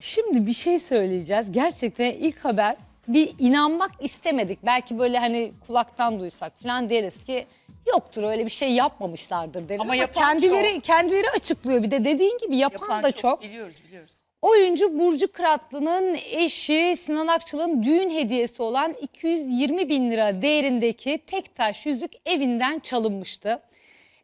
Şimdi bir şey söyleyeceğiz. Gerçekten ilk haber bir inanmak istemedik. Belki böyle hani kulaktan duysak falan deriz ki yoktur öyle bir şey yapmamışlardır deriz. Ama Ama, yapan kendileri çok. kendileri açıklıyor. Bir de dediğin gibi yapan, Yapan da çok. Biliyoruz biliyoruz. Oyuncu Burcu Kıratlı'nın eşi Sinan Akçıl'ın düğün hediyesi olan 220 bin lira değerindeki tek taş yüzük evinden çalınmıştı.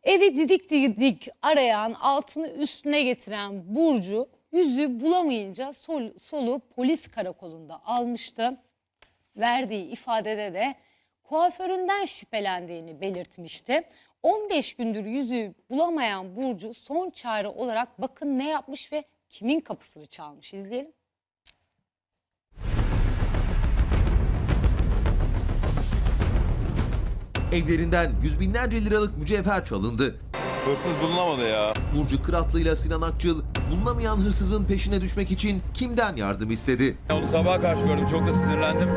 Evi didik didik arayan, altını üstüne getiren Burcu yüzüğü bulamayınca sol- solu polis karakolunda almıştı. Verdiği ifadede de kuaföründen şüphelendiğini belirtmişti. 15 gündür yüzüğü bulamayan Burcu son çare olarak bakın ne yapmış ve kimin kapısını çalmış izleyelim. Evlerinden yüz binlerce liralık mücevher çalındı. Hırsız bulunamadı ya. Burcu Kıratlı ile Sinan Akçıl bulunamayan hırsızın peşine düşmek için kimden yardım istedi? Onu sabaha karşı gördüm. Çok da sinirlendim.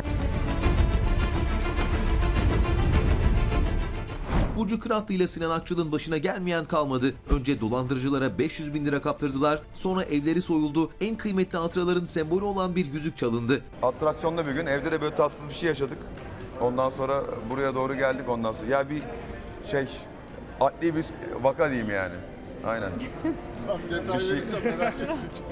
Burcu Kıratlı ile Sinan Akçıl'ın başına gelmeyen kalmadı. Önce dolandırıcılara 500 bin lira kaptırdılar. Sonra evleri soyuldu. En kıymetli hatıraların sembolü olan bir yüzük çalındı. Atraksiyonda bir gün evde de böyle tatsız bir şey yaşadık. Ondan sonra buraya doğru geldik ondan sonra. Ya bir şey adli bir vaka diyeyim yani. Aynen. Detay Bir şey- verirsen merak ettik.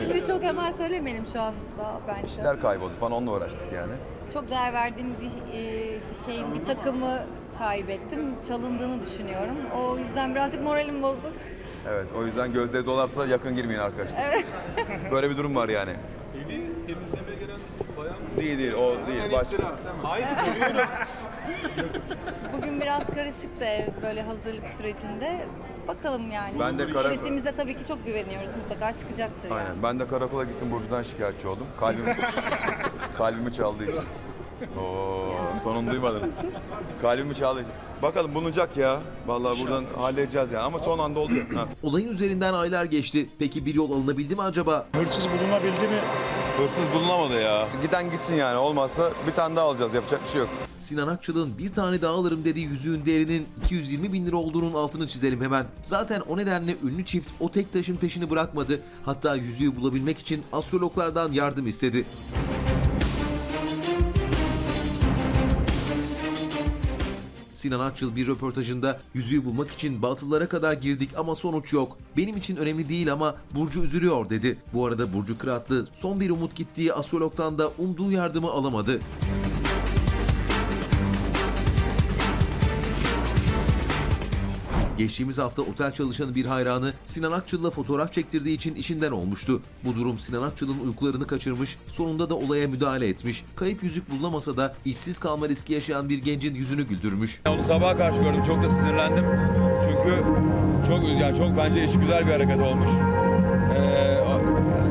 Şimdi çok hemen söylemeyelim şu anda bence. işler kayboldu falan onunla uğraştık yani. Çok değer verdiğim bir, e, bir şeyin, bir takımı kaybettim. Çalındığını düşünüyorum. O yüzden birazcık moralim bozuk. Evet o yüzden gözleri dolarsa yakın girmeyin arkadaşlar. Böyle bir durum var yani. Değil değil o değil. Başka. Bugün biraz karışık da ev böyle hazırlık sürecinde. Bakalım yani. Ben de kara- Polisimize tabii ki çok güveniyoruz. Mutlaka çıkacaktır yani. Aynen. Ben de karakola gittim Burcu'dan şikayetçi oldum. Kalbim kalbimi çaldığı için. Oo, sonunu duymadın. Kalbimi çaldığı için. Bakalım bulunacak ya. Vallahi buradan halledeceğiz yani. Ama son anda oldu. Ha. Olayın üzerinden aylar geçti. Peki bir yol alınabildi mi acaba? Hırsız bulunabildi mi? Hırsız bulunamadı ya. Giden gitsin yani. Olmazsa bir tane daha alacağız. Yapacak bir şey yok. Sinan Akçıl'ın bir tane daha alırım dediği yüzüğün değerinin 220 bin lira olduğunun altını çizelim hemen. Zaten o nedenle ünlü çift o tek taşın peşini bırakmadı. Hatta yüzüğü bulabilmek için astrologlardan yardım istedi. Sinan Akçıl bir röportajında yüzüğü bulmak için batıllara kadar girdik ama sonuç yok. Benim için önemli değil ama Burcu üzülüyor dedi. Bu arada Burcu Kıratlı son bir umut gittiği astrologdan da umduğu yardımı alamadı. Geçtiğimiz hafta otel çalışanı bir hayranı Sinan Akçıl'la fotoğraf çektirdiği için işinden olmuştu. Bu durum Sinan Akçıl'ın uykularını kaçırmış, sonunda da olaya müdahale etmiş. Kayıp yüzük bulunamasa da işsiz kalma riski yaşayan bir gencin yüzünü güldürmüş. Onu sabaha karşı gördüm. Çok da sinirlendim. Çünkü çok yani çok bence iş güzel bir hareket olmuş. Ee,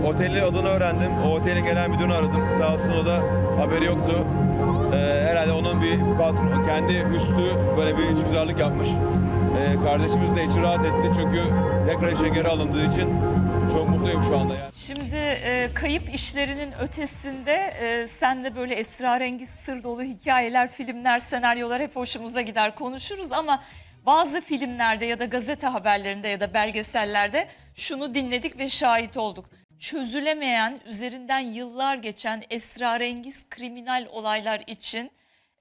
otelin adını öğrendim. O otelin genel müdürünü aradım. Sağ olsun o da haberi yoktu. Ee, herhalde onun bir patron, kendi üstü böyle bir işgüzarlık yapmış. Ee, kardeşimiz de içi rahat etti çünkü tekrar işe geri alındığı için çok mutluyum şu anda yani. Şimdi e, kayıp işlerinin ötesinde e, sen de böyle esrarengiz sır dolu hikayeler, filmler, senaryolar hep hoşumuza gider konuşuruz ama bazı filmlerde ya da gazete haberlerinde ya da belgesellerde şunu dinledik ve şahit olduk. Çözülemeyen, üzerinden yıllar geçen esrarengiz kriminal olaylar için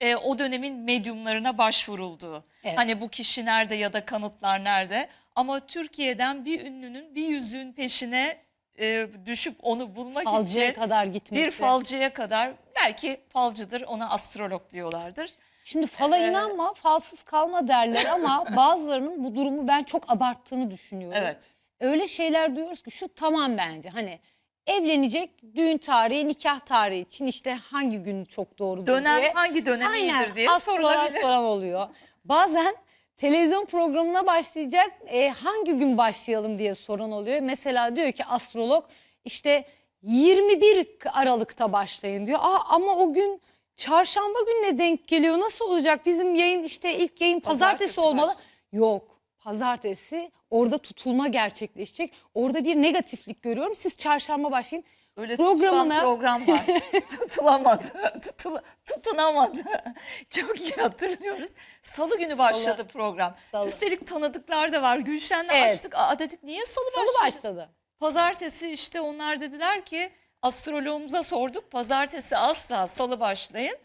e, o dönemin medyumlarına başvurulduğu. Evet. Hani bu kişi nerede ya da kanıtlar nerede? Ama Türkiye'den bir ünlünün bir yüzüğün peşine e, düşüp onu bulmak Falcıya için kadar gitmesi. bir falcıya kadar belki falcıdır ona astrolog diyorlardır. Şimdi fala Ee, inanma, falsız kalma derler ama bazılarının bu durumu ben çok abarttığını düşünüyorum. Evet. Öyle şeyler duyuyoruz ki şu tamam bence hani evlenecek düğün tarihi, nikah tarihi için işte hangi gün çok doğrudur Dönem diye. hangi dönem iyidir diye astroloğa sorulabilir. soran oluyor. Bazen televizyon programına başlayacak e, hangi gün başlayalım diye soran oluyor. Mesela diyor ki astrolog işte 21 Aralık'ta başlayın diyor. Aa, ama o gün çarşamba gününe denk geliyor. Nasıl olacak? Bizim yayın işte ilk yayın pazartesi, Pazartesi olmalı. Yok. Pazartesi orada tutulma gerçekleşecek. Orada bir negatiflik görüyorum. Siz çarşamba başlayın. Öyle Programına- program var. Tutulamadı, tutula, tutunamadı. Çok iyi hatırlıyoruz. Salı günü başladı program. Salı. Üstelik tanıdıklar da var. Gülşen'le Evet. açtık. Aa dedik niye salı, Salı başladı? başladı. Pazartesi işte onlar dediler ki astroloğumuza sorduk. Pazartesi asla salı başlayın.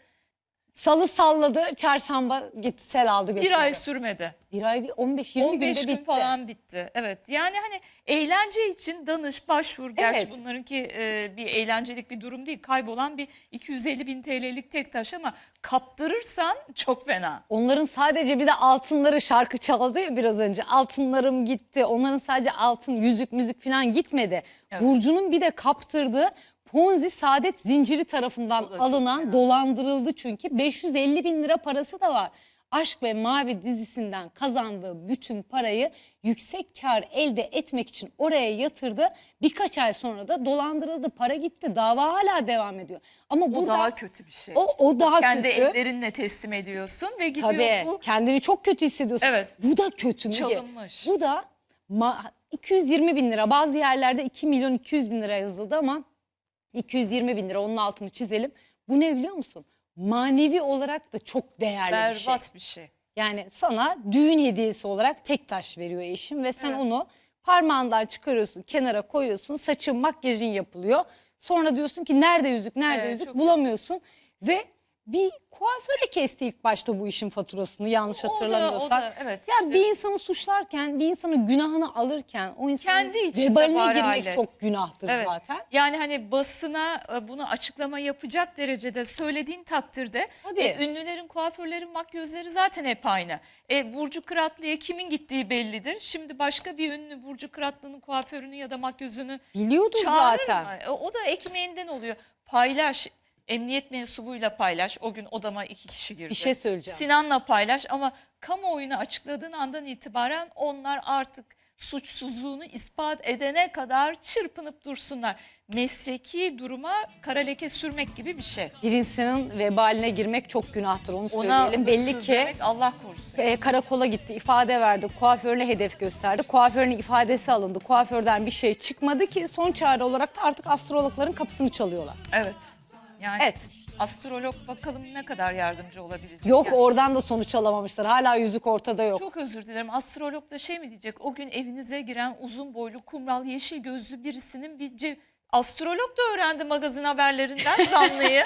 Salı salladı, çarşamba gitti sel aldı götürdü. Bir ay sürmedi. Bir ay değil, 15-20 15 günde gün bitti. falan bitti. Evet yani hani eğlence için danış, başvur. Gerçi Evet. bunlarınki e, bir eğlencelik bir durum değil. Kaybolan bir 250 bin TL'lik tek taş ama kaptırırsan çok fena. Onların sadece bir de altınları şarkı çaldı ya biraz önce. Altınlarım gitti. Onların sadece altın, yüzük, müzik falan gitmedi. Evet. Burcu'nun bir de kaptırdığı Ponzi Saadet Zinciri tarafından alınan, dolandırıldı çünkü. 550 bin lira parası da var. Aşk ve Mavi dizisinden kazandığı bütün parayı yüksek kar elde etmek için oraya yatırdı. Birkaç ay sonra da dolandırıldı. Para gitti. Dava hala devam ediyor. Ama O burada daha kötü bir şey. o, o daha Kendi kötü. ellerinle teslim ediyorsun ve gidiyor Tabii bu kendini çok kötü hissediyorsun. Evet. Bu da kötü Müge. Çalınmış. Bu da ma- 220 bin lira bazı yerlerde 2 milyon 200 bin lira yazıldı ama 220 bin lira onun altını çizelim. Bu ne biliyor musun? Manevi olarak da çok değerli bir şey. berbat bir şey. Yani sana düğün hediyesi olarak tek taş veriyor eşim ve sen Evet. onu parmağından çıkarıyorsun, kenara koyuyorsun, saçın, makyajın yapılıyor. Sonra diyorsun ki nerede yüzük, nerede Evet, yüzük çok bulamıyorsun ve bir kuaföre kesti ilk başta bu işin faturasını yanlış O da- o hatırlamıyorsak. da, evet, ya işte. bir insanı suçlarken, bir insanın günahını alırken o insanın vebaline girmek hallet. çok günahtır Evet. zaten. Yani hani basına e, bunu açıklama yapacak derecede söylediğin takdirde Tabii. e, ünlülerin, kuaförlerin makyözleri zaten hep aynı. E, Burcu Kıratlı'ya kimin gittiği bellidir. Şimdi başka bir ünlü Burcu Kıratlı'nın kuaförünü ya da makyözünü Biliyordur çağırır zaten. mı? E, o da ekmeğinden oluyor. Paylaş. Emniyet mensubuyla paylaş. O gün odama iki kişi girdi. Bir şey söyleyeceğim. Sinan'la paylaş ama kamuoyuna açıkladığın andan itibaren onlar artık suçsuzluğunu ispat edene kadar çırpınıp dursunlar. Mesleki duruma kara leke sürmek gibi bir şey. Bir insanın vebaline girmek çok günahtır onu Ona söyleyelim. Belli hırsız ki demek Allah korusun. e, karakola gitti, ifade verdi, kuaförüne hedef gösterdi. Kuaförün ifadesi alındı. Kuaförden bir şey çıkmadı ki son çare olarak da artık astrologların kapısını çalıyorlar. Evet. Yani Evet. astrolog bakalım ne kadar yardımcı olabilecek. Yok Yani. oradan da sonuç alamamışlar. Hala yüzük ortada yok. Çok özür dilerim. Astrolog da şey mi diyecek? O gün evinize giren uzun boylu, kumral, yeşil gözlü birisinin bir ce- Astrolog da öğrendi magazin haberlerinden zanlıyı.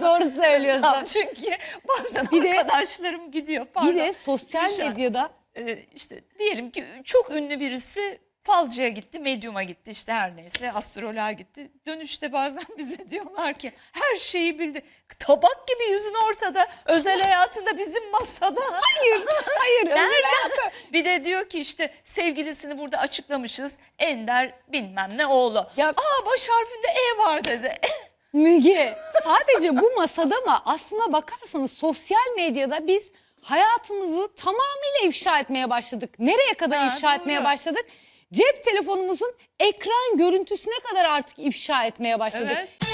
Doğru söylüyorsun. Çünkü bazen Bir de- arkadaşlarım gidiyor. Pardon. Bir de sosyal Gülşen. medyada Ee, işte diyelim ki çok ünlü birisi falcıya gitti, medyuma gitti işte her neyse astroloğa gitti. Dönüşte bazen bize diyorlar ki her şeyi bildi. Tabak gibi yüzün ortada. Özel hayatında bizim masada. hayır, hayır özel hayatı Bir de diyor ki işte sevgilisini burada açıklamışız. Ender bilmem ne oğlu. Ya- Aa baş harfinde E var dedi. Müge sadece bu masada mı? Aslına bakarsanız sosyal medyada biz hayatımızı tamamıyla ifşa etmeye başladık. Nereye kadar Ha, ifşa etmeye doğru. başladık? Cep telefonumuzun ekran görüntüsüne kadar artık ifşa etmeye başladık. Evet.